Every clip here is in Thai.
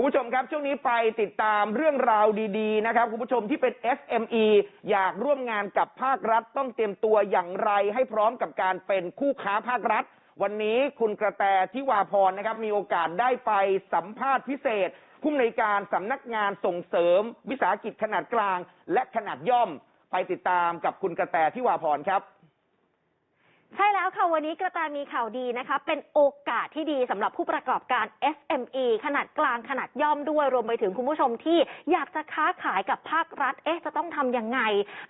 คุณผู้ชมครับช่วงนี้ไปติดตามเรื่องราวดีๆนะครับ คุณผู้ชมที่เป็น SME อยากร่วมงานกับภาครัฐต้องเตรียมตัวอย่างไรให้พร้อมกับการเป็นคู่ค้าภาครัฐ วันนี้คุณกระแตทิวาพรนะครับ มีโอกาสได้ไปสัมภาษณ์พิเศษ ผู้อำนวยการสำนักงานส่งเสริม วิสาหกิจขนาดกลาง และขนาดย่อม ไปติดตามกับคุณกระแตทิวาพรครับ ใช่แล้วค่ะ วันนี้กระแตมีข่าวดีนะคะ เป็นโอกาสที่ดีสำหรับผู้ประกอบการ SME ขนาดกลางขนาดย่อมด้วยรวมไปถึงคุณผู้ชมที่อยากจะค้าขายกับภาครัฐ เอ๊ะ จะต้องทำยังไง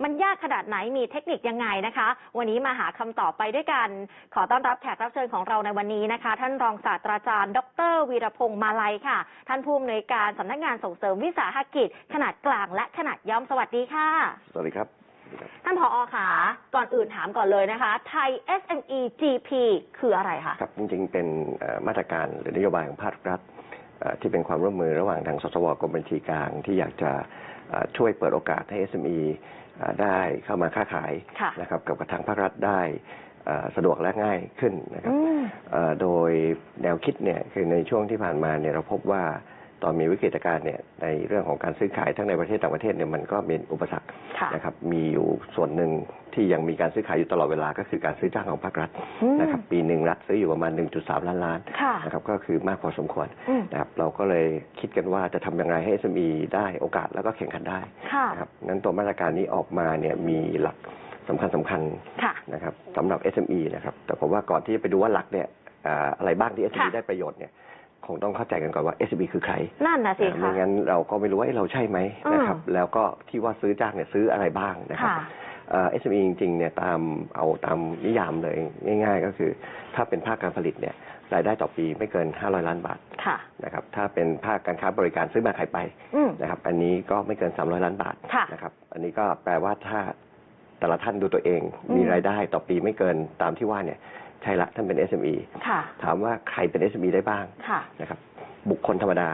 มันยากขนาดไหนมีเทคนิคยังไงนะคะ วันนี้มาหาคำตอบไปด้วยกัน ขอต้อนรับแขกรับเชิญของเราในวันนี้นะคะ ท่านรองศาสตราจารย์ ดรวีรพงษ์มาลัยค่ะ ท่านผู้อำนวยการสำนักงานส่งเสริมวิสาหกิจ ขนาดกลางและขนาดย่อมสวัสดีค่ะ สวัสดีครับ ท่านผอค่ะ ก่อนอื่นถามก่อนเลยนะคะไทย SME GP คืออะไรคะ ครับจริงๆ เป็นเอ่อมาตรการหรือนโยบายของภาครัฐเอ่อที่เป็นความร่วมมือระหว่างทางสสวกรมบัญชีกลาง ที่อยากจะเอ่อช่วยเปิดโอกาสให้ SME เอ่อได้เข้ามาค้าขายค่ะ นะครับกับทางภาครัฐได้เอ่อสะดวกและง่ายขึ้นนะครับ อืม เอ่อโดยแนวคิดเนี่ยคือในช่วงที่ผ่านมาเนี่ยเราพบว่า ตอนมีวิกฤตการณ์เนี่ยในเรื่องของการซื้อขายทั้งในประเทศต่างประเทศเนี่ยมันก็เป็นอุปสรรคค่ะนะครับมีอยู่ส่วนหนึ่งที่ยังมีการซื้อขายอยู่ตลอดเวลาก็คือการซื้อจ้างของภาครัฐอืมนะครับปีหนึ่งรัฐซื้ออยู่ประมาณ 1.3 ล้านล้านค่ะนะครับก็คือมากพอสมควรอืมนะครับเราก็เลยคิดกันว่าจะทำอย่างไรให้ SME ได้โอกาสแล้วก็แข่งขันได้ค่ะนะครับนั้นตัวมาตรการนี้ออกมาเนี่ยมีหลักสำคัญสำคัญค่ะนะครับสำหรับ SME นะครับแต่ผมว่าก่อนที่จะไปดูว่าหลักเนี่ยอ่าอะไรบ้างที่ SME ค่ะได้ประโยชน์เนี่ย คงต้องเข้าใจกันก่อนว่า SME คือใครนั่นนะสิอ่าคะ ไม่งั้นเราก็ไม่รู้ว่าเอ๊ะเราใช่ไหมอืมนะครับ แล้วก็ที่ว่าซื้อจ้างเนี่ยซื้ออะไรบ้างนะครับค่ะ เอ่อ SME จริงๆเนี่ยตามเอาตามนิยามเลยง่าย ๆ ก็คือ ถ้าเป็นภาคการผลิตเนี่ยรายได้ต่อปีไม่เกิน 500 ล้านบาทค่ะ นะครับถ้าเป็นภาคการค้าบริการซื้อมาขายไปอืม นะครับ อันนี้ก็ไม่เกิน 300 ล้านบาทค่ะนะครับ อันนี้ก็แปลว่าถ้าแต่ละท่านดูตัวเอง อืม มีรายได้ต่อปีไม่เกินตามที่ว่าเนี่ย ใช่ละท่านเป็น SME ค่ะถามว่าใครเป็น SME ได้บ้างค่ะนะครับบุคคลธรรมดา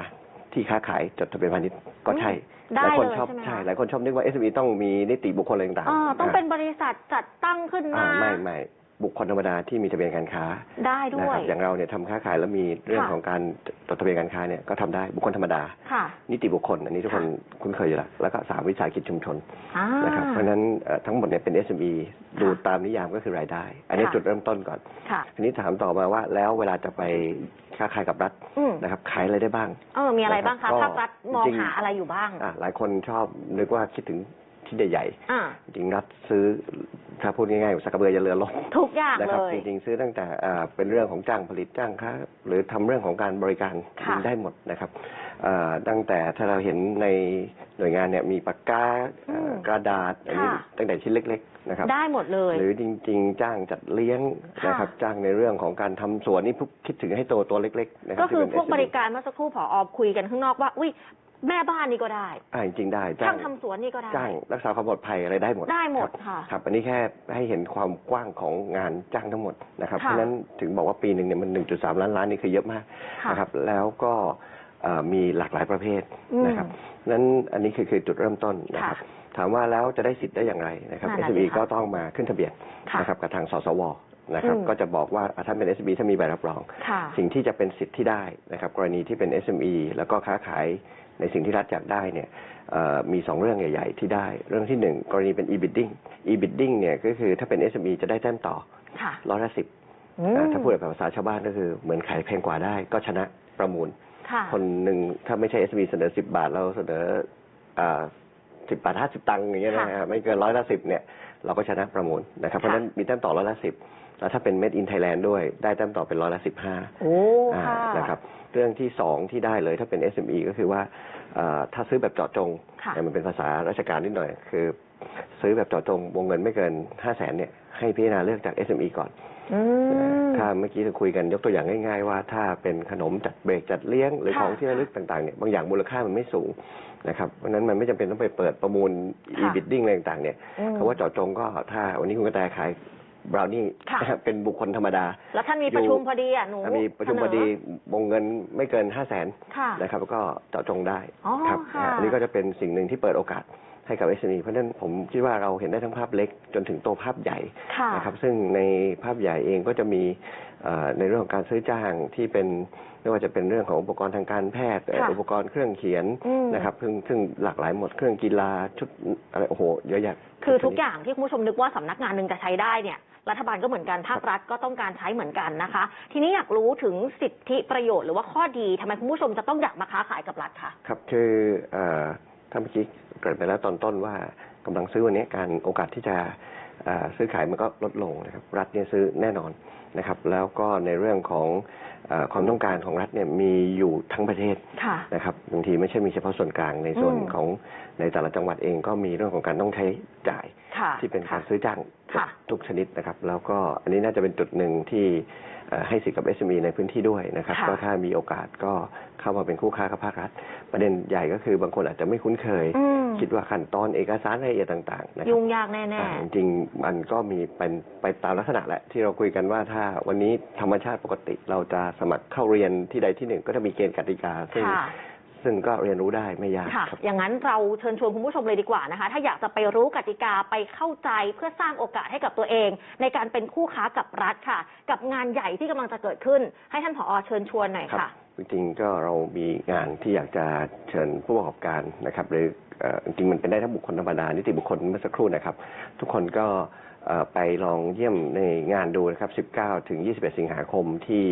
ที่ค้าขายจดทะเบียนพาณิชย์ก็ใช่ได้หลายคนเลยชอบใช่ไหมคะ ใช่ หลายคนชอบนึกว่า SME ต้องมีนิติบุคคลอะไรต่างอ่าๆต้องะเป็นบริษัทจัดตั้งขึ้นอ่ามา ไม่ไม่ บุคคลธรรมดาที่มีทะเบียนการค้าได้ด้นะวคย รับอย่างเราเนี่ยทำค้าขายแล้วมีเรื่องค่ะ ของการจดทะเบียนการค้าเนี่ยก็ทำได้บุคคลธรรมดา ค่ะ นิติบุคคล อันนี้ทุกคนคุ้นเคยอยู่แล้วแล้วก็สามวิสาหกิจชุมชนอ่า นะครับเพราะฉะนั้นเอ่อทั้งหมดเนี่ยเป็น SME ดูตามนิยามก็คือรายได้ อันนี้ค่ะ จุดเริ่มต้นก่อนค่ะ ทีนี้ถามต่อมาว่าแล้วเวลาจะไปค้าขายกับรัฐอืมนะครับขายอะไรได้บ้าง เออมีอะไรบ้างคะก็ภาครัฐมองจริงๆ หาอะไรอยู่บ้าง อ่าหลายคนชอบนึกว่าคิดถึง ที่ใหญ่อ่าๆจริงๆรัฐซื้อถ้าพูดง่ายๆสักกระเบืออย่าเรือล่มทุกอย่างนะคเลรับยจริงๆซื้อตั้งแต่อ่าเป็นเรื่องของจ้างผลิตจ้างค้าหรือทำเรื่องของการบริการค่ะได้หมดนะครับอ่าตั้งแต่ถ้าเราเห็นในหน่วยงานเนี่ยมีปากกาอ่ากระดาษอันนี้ค่ะตั้งแต่ชิ้นเล็กๆนะครับได้หมดเลย หรือจริง ๆ จ้างจัดเลี้ยงค่ะนะครับจ้างในเรื่องของการทำสวนนี่พวกคิดถึงให้โตตัวเล็กๆนะครัก็บคือที่พวกเป็นบ SME ริการเมื่อสักครู่ผอคุยกันข้างนอกว่าอุ้ย แม่บ้านนี่ก็ได้อ่าจริงๆได้ช่าจ้างงทำสวนนี่ก็ได้ จ้างรักษาความปลอดภัยอะไรได้หมดได้หมดครับค่ะ ครับ อันนี้แค่ให้เห็นความกว้างของงานจ้างทั้งหมดนะครับค่ะเพราะฉะนั้นถึงบอกว่าปีหนึ่งเนี่ยมัน 1.3 ล้านล้านนี่คือเยอะมากค่ะ นะครับ แล้วก็เอ่อมีหลากหลายประเภทอืม นะครับนั้นอันนี้คือคือจุดเริ่มต้นนะครับ ถามว่าแล้วจะได้สิทธิ์ได้อย่างไรนะครับ นั่นน่ะ SME สิคะก็ต้องมาขึ้นทะเบียนค่ะ นะครับกับทางสสวนะครับ อืม ก็จะบอกว่าอะถ้าเป็น SME ถ้ามีใบรับรอง ค่ะ สิ่งที่จะเป็นสิทธิ์ที่ได้นะครับ กรณีที่เป็น SME แล้วก็ค้าขาย ในสิ่งที่รัฐอยากได้เนี่ยเอ่อมีสองเรื่องใหญ่ๆที่ได้ เรื่องที่หนึ่งกรณีเป็น e-bidding e-bidding เนี่ยก็คือถ้าเป็น SME จะได้แต้มต่อค่ะร้อยละสิบอืมถ้าพูดแบบภาษาชาวบ้านก็คือเหมือนขายแพงกว่าได้ก็ชนะประมูลค่ะคนหนึ่งถ้าไม่ใช่ SME เสนอสิบบาท เราเสนอสิบบาทห้าสิบตังค์อย่างเงี้ยนะค่ะฮะไม่เกินร้อยละสิบเนี่ยเราก็ชนะประมูลนะครับเพราะฉะนั้นมีแต้มต่อร้อยละสิบแล้วถ้าเป็น Made in Thailand ด้วยได้แต้มต่อเป็นร้อยละสิบห้าโอ้อ่าค่ะนะครับ เรื่องที่สองที่ได้เลยถ้าเป็น SME ก็คือว่าเอ่อถ้าซื้อแบบเจาะจงค่ะเนี่ยมันเป็นภาษาราชการนิดหน่อย คือ ซื้อแบบเจาะจงวงเงินไม่เกินห้าแสนเนี่ยให้พิจารณาเลือกจาก SME ก่อนอืมถ้าเมื่อกี้เราคุยกันยกตัวอย่างง่ายๆว่า ถ้าเป็นขนมจัดเบรกจัดเลี้ยงหรือค่ะของที่ระลึกต่างๆเนี่ยบางอย่างมูลค่ามันไม่สูงนะครับเพราะฉะนั้นมันไม่จำเป็นต้องไปเปิดประมูลค่ะ e-bidding อะไรต่างๆเนี่ยอืมคำว่าเจาะจงก็ถ้าวันนี้คุณกระแตขาย บราวนี่ค่ะ เป็นบุคคลธรรมดา แล้วท่านมีประชุมพอดีอะหนูถ้ามีประชุมเสนพอดีวงเงินไม่เกินห้าแสนค่ะนะครับก็เจาะจงได้อ๋อครับค่ะอ่าอันนี้ก็จะเป็นสิ่งหนึ่งที่เปิดโอกาสให้กับ SME เพราะฉะนั้นผมคิดว่าเราเห็นได้ทั้งภาพเล็กจนถึงโตภาพใหญ่ค่ะ นะครับซึ่งในภาพใหญ่เองก็จะมีเอ่อในเรื่องของการซื้อจ้างที่เป็นไม่ว่าจะเป็นเรื่องของอุปกรณ์ทางการแพทย์เอ่อค่ะอุปกรณ์เครื่องเขียนอืม นะครับซึ่งซึ่งหลากหลายหมดเครื่องกีฬาชุดอะไรโอ้โหเยอะแยะ คือทุกอย่างที่คุณผู้ชมนึกว่าสำนักงานหนึ่งจะใช้ได้เนี่ย รัฐบาลก็เหมือนกันภาครัฐก็ต้องการใช้เหมือนกันนะคะ ทีนี้อยากรู้ถึงสิทธิประโยชน์หรือว่าข้อดีทำไมคุณผู้ชมจะต้องอยากมาค้าขายกับรัฐคะ ครับคือเอ่อท่านเมื่อกี้เกริดไปแล้วตอนต้นว่ากำลังซื้อวันนี้การโอกาสที่จะเอ่อซื้อขายมันก็ลดลงนะครับรัฐเนี่ยซื้อแน่นอนนะครับแล้วก็ในเรื่องของเออความต้องการของรัฐเนี่ยมีอยู่ทั้งประเทศค่ะ นะครับบางทีไม่ใช่มีเฉพาะส่วนกลางในส่วนอืม ของในแต่ละจังหวัดเองก็มีเรื่องของการต้องใช้จ่าย ค่ะที่เป็นการซื้อจ้างค่ะทุกชนิดนะครับ แล้วก็อันนี้น่าจะเป็นจุดหนึ่งที่เอ่อให้สิทธิ์กับ SME ในพื้นที่ด้วยนะครับค่ะก็ถ้ามีโอกาสก็เข้ามาเป็นคู่ค้ากับภาครัฐ ประเด็นใหญ่ก็คือบางคนอาจจะไม่คุ้นเคยอืมคิดว่าขั้นตอนเอกสารรายละเอียดต่างๆนะครับยุ่งยากแน่อ่าจริงๆมันก็มีเป็นไปตามลักษณะแหละ ที่เราคุยกันว่าถ้าวันนี้ธรรมชาติปกติเราจะสมัครเข้าเรียนที่ใดที่หนึ่งก็จะมีเกณฑ์กติกาซึ่งค่ะ ซึ่งก็เรียนรู้ได้ไม่ยากค่ะ ครับ อย่างนั้นเราเชิญชวนคุณผู้ชมเลยดีกว่านะคะ ถ้าอยากจะไปรู้กติกาไปเข้าใจเพื่อสร้างโอกาสให้กับตัวเอง ในการเป็นคู่ค้ากับรัฐค่ะ กับงานใหญ่ที่กำลังจะเกิดขึ้น ให้ท่านผอเชิญชวนหน่อยครับค่ะ จริงๆก็เรามีงานที่อยากจะเชิญผู้ประกอบการนะครับหรือเอ่อจริงๆมันเป็นได้ทั้งบุคคลธรรมดานิติบุคคลเมื่อสักครู่นะครับ ทุกคนก็เอ่อ ไปลองเยี่ยมในงานดูนะครับ 19 ถึง 21 สิงหาคมที่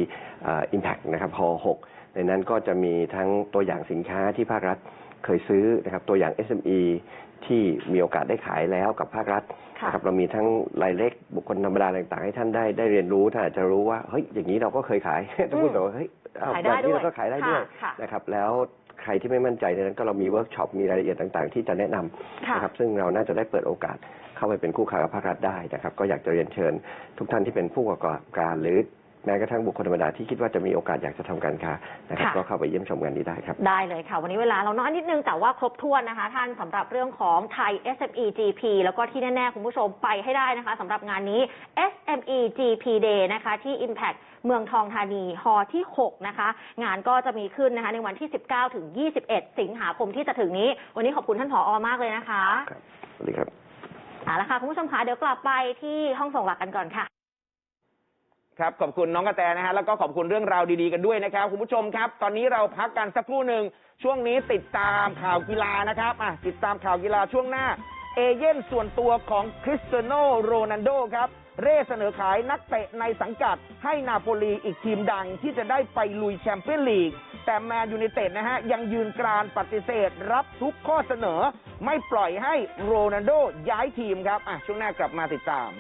เอ่อ Impact นะครับฮ6ในนั้นก็จะมีทั้งตัวอย่างสินค้าที่ภาครัฐเคยซื้อนะครับตัวอย่าง SME ที่มีโอกาสได้ขายแล้วกับภาครัฐค่ะนะครับเรามีทั้งรายเล็กบุคคลธรรมดาต่างๆ ให้ท่านได้ได้เรียนรู้ท่านอาจจะรู้ว่าเฮ้ยอย่างนี้เราก็เคยขายต้องพูดแบบว่าเฮ้ยอ้าวขายแบได้บนี้ด้วยเราก็ขายได้ด้วยค่ะนะครับแล้วใครที่ไม่มั่นใจในนั้นก็เรามีเวิร์กช็อปมีรายละเอียดต่างๆ ที่จะแนะนำค่ะนะครับซึ่งเราน่าจะได้เปิดโอกาส เข้าไปเป็นคู่ค้ากับภาครัฐได้นะครับ ก็อยากจะเรียนเชิญทุกท่านที่เป็นผู้ประกอบการหรือแม้กระทั่งบุคคลธรรมดาที่คิดว่าจะมีโอกาสอยากจะทำการค้านะครับค่ะก็เข้าไปเยี่ยมชมกันนี้ได้ครับ ได้เลยค่ะ วันนี้เวลาเราน้อยนิดนึงแต่ว่าครบถ้วนนะคะ ท่านสำหรับเรื่องของไทย SME GP แล้วก็ที่แน่ๆ คุณผู้ชมไปให้ได้นะคะสำหรับงานนี้ SME GP Day นะคะ ที่ Impact เมืองทองธานีฮอที่ 6 นะคะ งานก็จะมีขึ้นนะคะ ในวันที่ 19 ถึง 21 สิงหาคมที่จะถึงนี้ วันนี้ขอบคุณท่านผออมากเลยนะคะครับสวัสดีครับ เอาละค่ะคุณผู้ชมคะเดี๋ยวกลับไปที่ห้องส่งหลักกันก่อนค่ะ ครับขอบคุณน้องกระแตนะฮะแล้วก็ขอบคุณเรื่องราวดีๆกันด้วยนะครับคุณผู้ชมครับ ตอนนี้เราพักกันสักครู่หนึ่งช่วงนี้ติดตามข่าวกีฬานะครับอะติดตามข่าวกีฬาช่วงหน้า เอเย่นส่วนตัวของคริสเตียโนโรนัลโดครับ เร่เสนอขายนักเตะในสังกัดให้นาโปลีอีกทีมดังที่จะได้ไปลุยแชมเปี้ยนลีก แต่แมนยูไนเต็ดนะฮะ ยังยืนกรานปฏิเสธ รับทุกข้อเสนอ ไม่ปล่อยให้โรนัลโดย้ายทีมครับ อะ ช่วงหน้ากลับมาติดตาม